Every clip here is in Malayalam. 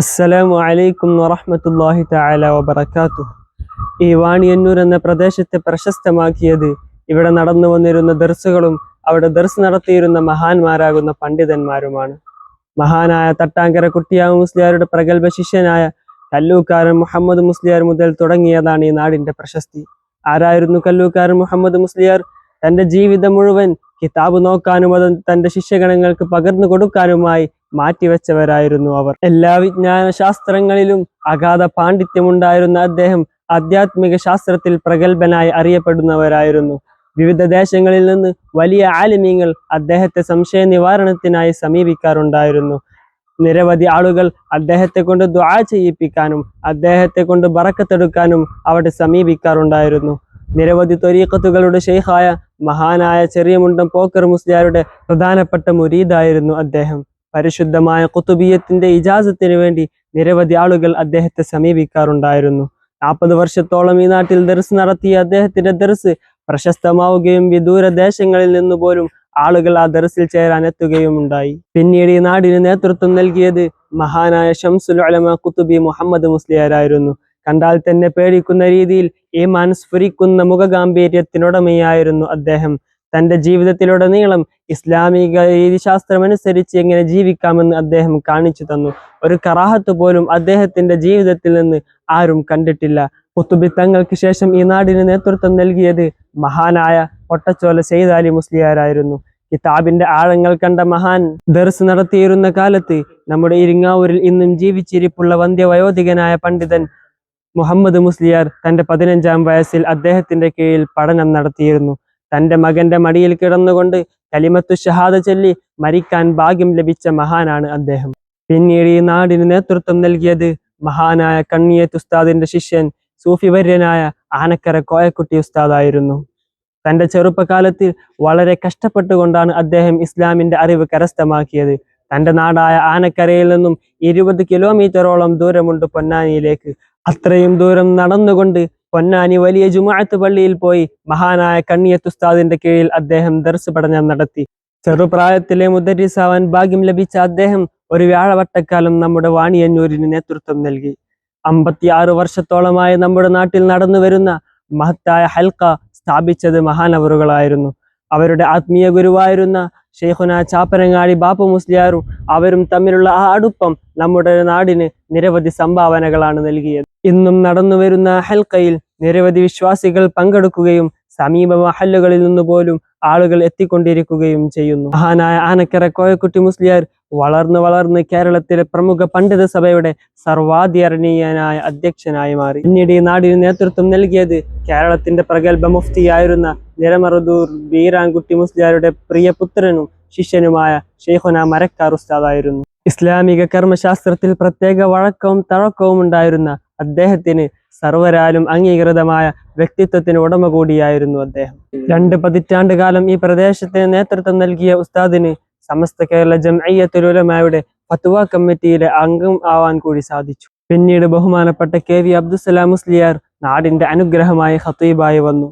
അസ്സലാമു അലൈക്കും വറഹ്മത്തുള്ളാഹി തആല വബറകാതുഹു. ഈ വാണിയന്നൂർ എന്ന പ്രദേശത്തെ പ്രശസ്തമാക്കിയത് ഇവിടെ നടന്നു വന്നിരുന്ന ദർസുകളും അവിടെ ദർസ് നടത്തിയിരുന്ന മഹാന്മാരാകുന്ന പണ്ഡിതന്മാരുമാണ്. മഹാനായ തട്ടാങ്കര കുട്ടിയാവ് മുസ്ലിയാരുടെ പ്രഗത്ഭ ശിഷ്യനായ കല്ലൂക്കാരൻ മുഹമ്മദ് മുസ്ലിയാർ മുതൽ തുടങ്ങിയതാണ് ഈ നാടിന്റെ പ്രശസ്തി. ആരായിരുന്നു കല്ലൂക്കാരൻ മുഹമ്മദ് മുസ്ലിയാർ? തന്റെ ജീവിതം മുഴുവൻ കിതാബ് നോക്കാനും അത് തന്റെ ശിഷ്യഗണങ്ങൾക്ക് പകർന്നു കൊടുക്കാനുമായി മാറ്റിവെച്ചവരായിരുന്നു അവർ. എല്ലാ വിജ്ഞാന ശാസ്ത്രങ്ങളിലും അഗാധ പാണ്ഡിത്യമുണ്ടായിരുന്ന അദ്ദേഹം ആധ്യാത്മിക ശാസ്ത്രത്തിൽ പ്രഗത്ഭനായി അറിയപ്പെടുന്നവരായിരുന്നു. വിവിധ ദേശങ്ങളിൽ നിന്ന് വലിയ ആലിമീങ്ങൾ അദ്ദേഹത്തെ സംശയ നിവാരണത്തിനായി സമീപിക്കാറുണ്ടായിരുന്നു. നിരവധി ആളുകൾ അദ്ദേഹത്തെ കൊണ്ട് ദ്വാ ചെയ്യിപ്പിക്കാനും അദ്ദേഹത്തെ കൊണ്ട് ബറക്കത്തെടുക്കാനും അവിടെ സമീപിക്കാറുണ്ടായിരുന്നു. നിരവധി ത്വരീക്കത്തുകളുടെ ഷെയ്ഖായ മഹാനായ ചെറിയ മുണ്ടം പോക്കർ മുസ്ലിയാരുടെ പ്രധാനപ്പെട്ട മുരീദായിരുന്നു അദ്ദേഹം. പരിശുദ്ധമായ കുത്തുബിയത്തിന്റെ ഇജാസത്തിന് വേണ്ടി നിരവധി ആളുകൾ അദ്ദേഹത്തെ സമീപിക്കാറുണ്ടായിരുന്നു. നാൽപ്പത് വർഷത്തോളം ഈ നാട്ടിൽ ദർസ് നടത്തിയ അദ്ദേഹത്തിന്റെ ദർസ് പ്രശസ്തമാവുകയും വിദൂരദേശങ്ങളിൽ നിന്ന് പോലും ആളുകൾ ആ ദർസിൽ ചേരാൻ എത്തുകയും ഉണ്ടായി. പിന്നീട് ഈ നാടിന് നേതൃത്വം നൽകിയത് മഹാനായ ഷംസുൽ അലമ കുത്തുബി മുഹമ്മദ് മുസ്ലിയാരായിരുന്നു. കണ്ടാൽ തന്നെ പേടിക്കുന്ന രീതിയിൽ ഈമാൻ സ്ഫുരിക്കുന്ന മുഖഗാംഭീര്യത്തിനുടമയായിരുന്നു അദ്ദേഹം. തന്റെ ജീവിതത്തിലുടനീളം ഇസ്ലാമിക രീതിശാസ്ത്രമനുസരിച്ച് എങ്ങനെ ജീവിക്കാമെന്ന് അദ്ദേഹം കാണിച്ചു തന്നു. ഒരു കറാഹത്ത് പോലും അദ്ദേഹത്തിന്റെ ജീവിതത്തിൽ നിന്ന് ആരും കണ്ടിട്ടില്ല. കുത്തുബി തങ്ങൾക്ക് ശേഷം ഈ നാടിന് നേതൃത്വം നൽകിയത് മഹാനായ ഒട്ടച്ചോല സെയ്താലി മുസ്ലിയാരായിരുന്നു. കിതാബിന്റെ ആഴങ്ങൾ കണ്ട മഹാൻ ദർസ് നടത്തിയിരുന്ന കാലത്ത് നമ്മുടെ ഇരിങ്ങാവൂരിൽ ഇന്നും ജീവിച്ചിരിപ്പുള്ള വന്ധ്യവയോധികനായ പണ്ഡിതൻ മുഹമ്മദ് മുസ്ലിയാർ തന്റെ പതിനഞ്ചാം വയസ്സിൽ അദ്ദേഹത്തിന്റെ കീഴിൽ പഠനം നടത്തിയിരുന്നു. തന്റെ മകന്റെ മടിയിൽ കിടന്നുകൊണ്ട് കലിമത്തു ഷഹാദ ചൊല്ലി മരിക്കാൻ ഭാഗ്യം ലഭിച്ച മഹാനാണ് അദ്ദേഹം. പിന്നീട് ഈ നാടിന് നേതൃത്വം നൽകിയത് മഹാനായ കണ്ണിയത്ത് ഉസ്താദിന്റെ ശിഷ്യൻ സൂഫി വര്യനായ ആനക്കര കോയക്കുട്ടി ഉസ്താദായിരുന്നു. തന്റെ ചെറുപ്പകാലത്തിൽ വളരെ കഷ്ടപ്പെട്ടുകൊണ്ടാണ് അദ്ദേഹം ഇസ്ലാമിന്റെ അറിവ് കരസ്ഥമാക്കിയത്. തന്റെ നാടായ ആനക്കരയിൽ നിന്നും ഇരുപത് കിലോമീറ്ററോളം ദൂരമുണ്ട് പൊന്നാനിയിലേക്ക്. അത്രയും ദൂരം നടന്നുകൊണ്ട് പൊന്നാനി വലിയ ജുമാഅത്ത് പള്ളിയിൽ പോയി മഹാനായ കണ്ണിയത്ത് ഉസ്താദിന്റെ കീഴിൽ അദ്ദേഹം ദർസ് പഠനം നടത്തി. ചെറുപ്രായത്തിലെ മുദരിസാവാൻ ഭാഗ്യം ലഭിച്ച അദ്ദേഹം ഒരു വ്യാഴവട്ടക്കാലം നമ്മുടെ വാണിയന്നൂരിന് നേതൃത്വം നൽകി. അമ്പത്തിയാറ് വർഷത്തോളമായി നമ്മുടെ നാട്ടിൽ നടന്നു വരുന്ന മഹത്തായ ഹൽക്ക സ്ഥാപിച്ചത് മഹാനവറുകളായിരുന്നു. അവരുടെ ആത്മീയ ഗുരുവായിരുന്ന ഷെയ്ഖുന ചാപ്പനങ്ങാടി ബാപ്പു മുസ്ലിയാറും അവരും തമ്മിലുള്ള ആ അടുപ്പം നമ്മുടെ നാടിന് നിരവധി സംഭാവനകളാണ് നൽകിയത്. ഇന്നും നടന്നു വരുന്ന ഹൽക്കയിൽ നിരവധി വിശ്വാസികൾ പങ്കെടുക്കുകയും സമീപ മഹല്ലുകളിൽ നിന്ന് പോലും ആളുകൾ എത്തിക്കൊണ്ടിരിക്കുകയും ചെയ്യുന്നു. മഹാനായ ആനക്കര കോയക്കുട്ടി മുസ്ലിയാർ വളർന്നു വളർന്ന് കേരളത്തിലെ പ്രമുഖ പണ്ഡിത സഭയുടെ സർവാധികരണീയനായ അധ്യക്ഷനായി മാറി. പിന്നീട് ഈ നാടിന് നേതൃത്വം നൽകിയത് കേരളത്തിന്റെ പ്രഗത്ഭ മുഫ്തിയായിരുന്ന നിരമറുദൂർ ബീരാൻകുട്ടി മുസ്ലിയാരുടെ പ്രിയപുത്രനും ശിഷ്യനുമായ ഷെയ്ഖുന മരക്കാർ ഉസ്താദായിരുന്നു. ഇസ്ലാമിക കർമ്മശാസ്ത്രത്തിൽ പ്രത്യേക വഴക്കവും തഴക്കവും ഉണ്ടായിരുന്ന അദ്ദേഹത്തിന് സർവരാലും അംഗീകൃതമായ വ്യക്തിത്വത്തിന് ഉടമ കൂടിയായിരുന്നു അദ്ദേഹം. രണ്ട് പതിറ്റാണ്ട് കാലം ഈ പ്രദേശത്തിന് നേതൃത്വം നൽകിയ ഉസ്താദിന് സമസ്ത കേരള ജംഅയ്യത്തുലമായുടെ ഫത്വ കമ്മിറ്റിയിലെ അംഗം ആവാൻ കൂടി സാധിച്ചു. പിന്നീട് ബഹുമാനപ്പെട്ട കെ വി അബ്ദുസലാം മുസ്ലിയാർ നാടിന്റെ അനുഗ്രഹമായി ഖത്തീബായി വന്നു.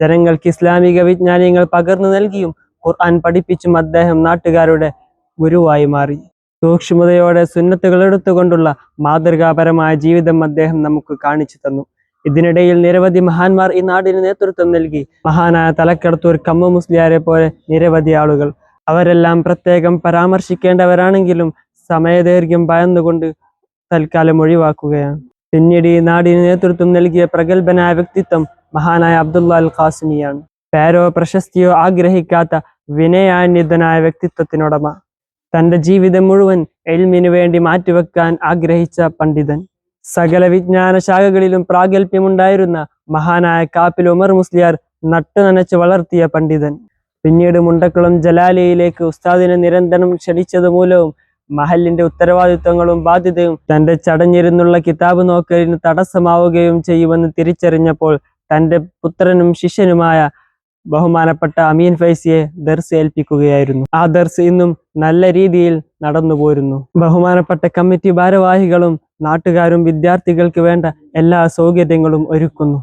ജനങ്ങൾക്ക് ഇസ്ലാമിക വിജ്ഞാനങ്ങൾ പകർന്നു നൽകിയും ഖുർആൻ പഠിപ്പിച്ചും അദ്ദേഹം നാട്ടുകാരുടെ ഗുരുവായി മാറി. സൂക്ഷ്മതയോടെ സുന്നത്തുകൾ എടുത്തുകൊണ്ടുള്ള മാതൃകാപരമായ ജീവിതം അദ്ദേഹം നമുക്ക് കാണിച്ചു തന്നു. ഇതിനിടയിൽ നിരവധി മഹാന്മാർ ഈ നാടിന് നേതൃത്വം നൽകി. മഹാനായ തലക്കടത്തൂർ കമ്മ മുസ്ലിയാരെ പോലെ നിരവധി ആളുകൾ അവരെല്ലാം പ്രത്യേകം പരാമർശിക്കേണ്ടവരാണെങ്കിലും സമയദൈർഘ്യം ഭയന്നുകൊണ്ട് തൽക്കാലം ഒഴിവാക്കുകയാണ്. പിന്നീട് ഈ നാടിന് നേതൃത്വം നൽകിയ പ്രഗത്ഭനായ വ്യക്തിത്വം മഹാനായ അബ്ദുള്ള അൽ ഖാസിമിയാണ്. പേരോ പ്രശസ്തിയോ ആഗ്രഹിക്കാത്ത വിനയാന്യതനായ വ്യക്തിത്വത്തിനുടമ. തന്റെ ജീവിതം മുഴുവൻ എൽമിനു വേണ്ടി മാറ്റിവെക്കാൻ ആഗ്രഹിച്ച പണ്ഡിതൻ. സകല വിജ്ഞാന ശാഖകളിലും പ്രാഗൽഭ്യമുണ്ടായിരുന്ന മഹാനായ കാപ്പിൽ ഉമർ മുസ്ലിയാർ നട്ടു നനച്ച് വളർത്തിയ പണ്ഡിതൻ. പിന്നീട് മുണ്ടക്കുളം ജലാലയിലേക്ക് ഉസ്താദിനെ നിരന്തരം ക്ഷണിച്ചത് മൂലവും മഹലിന്റെ ഉത്തരവാദിത്വങ്ങളും ബാധ്യതയും തന്റെ ചടഞ്ഞിരുന്നുള്ള കിതാബ് നോക്കലിന് തടസ്സമാവുകയും ചെയ്യുമെന്ന് തിരിച്ചറിഞ്ഞപ്പോൾ തന്റെ പുത്രനും ശിഷ്യനുമായ ബഹുമാനപ്പെട്ട അമീൻ ഫൈസിയെ ദർസ് ഏൽപ്പിക്കുകയായിരുന്നു. ആ ദർസ് ഇന്നും നല്ല രീതിയിൽ നടന്നു പോരുന്നു. ബഹുമാനപ്പെട്ട കമ്മിറ്റി ഭാരവാഹികളും നാട്ടുകാരും വിദ്യാർത്ഥികൾക്ക് വേണ്ട എല്ലാ സൗകര്യങ്ങളും ഒരുക്കുന്നു.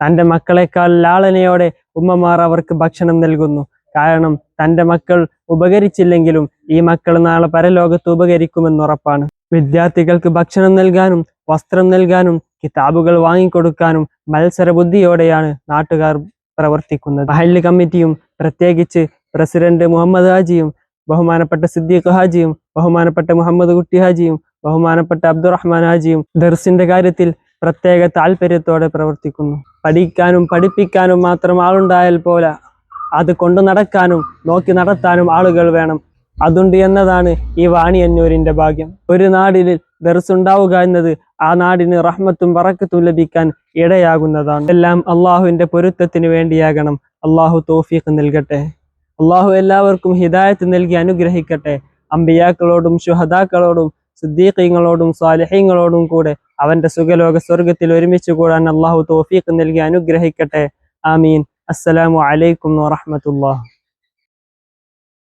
തന്റെ മക്കളെക്കാൾ ലാളനയോടെ ഉമ്മമാർ അവർക്ക് ഭക്ഷണം നൽകുന്നു. കാരണം തന്റെ മക്കൾ ഉപകരിച്ചില്ലെങ്കിലും ഈ മക്കൾ നാളെ പരലോകത്ത് ഉപകരിക്കുമെന്നുറപ്പാണ് വിദ്യാർത്ഥികൾക്ക് ഭക്ഷണം നൽകാനും വസ്ത്രം നൽകാനും കിതാബുകൾ വാങ്ങിക്കൊടുക്കാനും മത്സര ബുദ്ധിയോടെയാണ് നാട്ടുകാർ പ്രവർത്തിക്കുന്നത്. മഹല്ല് കമ്മിറ്റിയും പ്രത്യേകിച്ച് പ്രസിഡന്റ് മുഹമ്മദ് ഹാജിയും ബഹുമാനപ്പെട്ട സിദ്ദീഖ് ഹാജിയും ബഹുമാനപ്പെട്ട മുഹമ്മദ് കുട്ടി ഹാജിയും ബഹുമാനപ്പെട്ട അബ്ദുറഹ്മാൻ ഹാജിയും ദർസിന്റെ കാര്യത്തിൽ പ്രത്യേക താല്പര്യത്തോടെ പ്രവർത്തിക്കുന്നു. പഠിക്കാനും പഠിപ്പിക്കാനും മാത്രം ആളുണ്ടായാൽ പോലെ അത് കൊണ്ടു നടക്കാനും നോക്കി നടത്താനും ആളുകൾ വേണം. അതുണ്ട് എന്നതാണ് ഈ വാണിയന്നൂരിന്റെ ഭാഗ്യം. ഒരു നാടിൽ ദർസുണ്ടാവുക എന്നത് ആ നാടിന് റഹ്മത്തും വറക്കത്തും ലഭിക്കാൻ ഇടയാകുന്നതാണ്. എല്ലാം അള്ളാഹുവിന്റെ പൊരുത്തത്തിന് വേണ്ടിയാകണം. അള്ളാഹു തോഫീഖ് നൽകട്ടെ. അള്ളാഹു എല്ലാവർക്കും ഹിദായത്ത് നൽകി അനുഗ്രഹിക്കട്ടെ. അമ്പിയാക്കളോടും ശുഹദാക്കളോടും സിദ്ദീഖീങ്ങളോടും സാലിഹീങ്ങളോടും കൂടെ അവന്റെ സുഖലോക സ്വർഗത്തിൽ ഒരുമിച്ച് കൂടാൻ അള്ളാഹു തോഫീഖ് നൽകി അനുഗ്രഹിക്കട്ടെ. ആമീൻ. അസ്സലാമു അലൈക്കും വറഹ്മത്തുള്ളാഹി.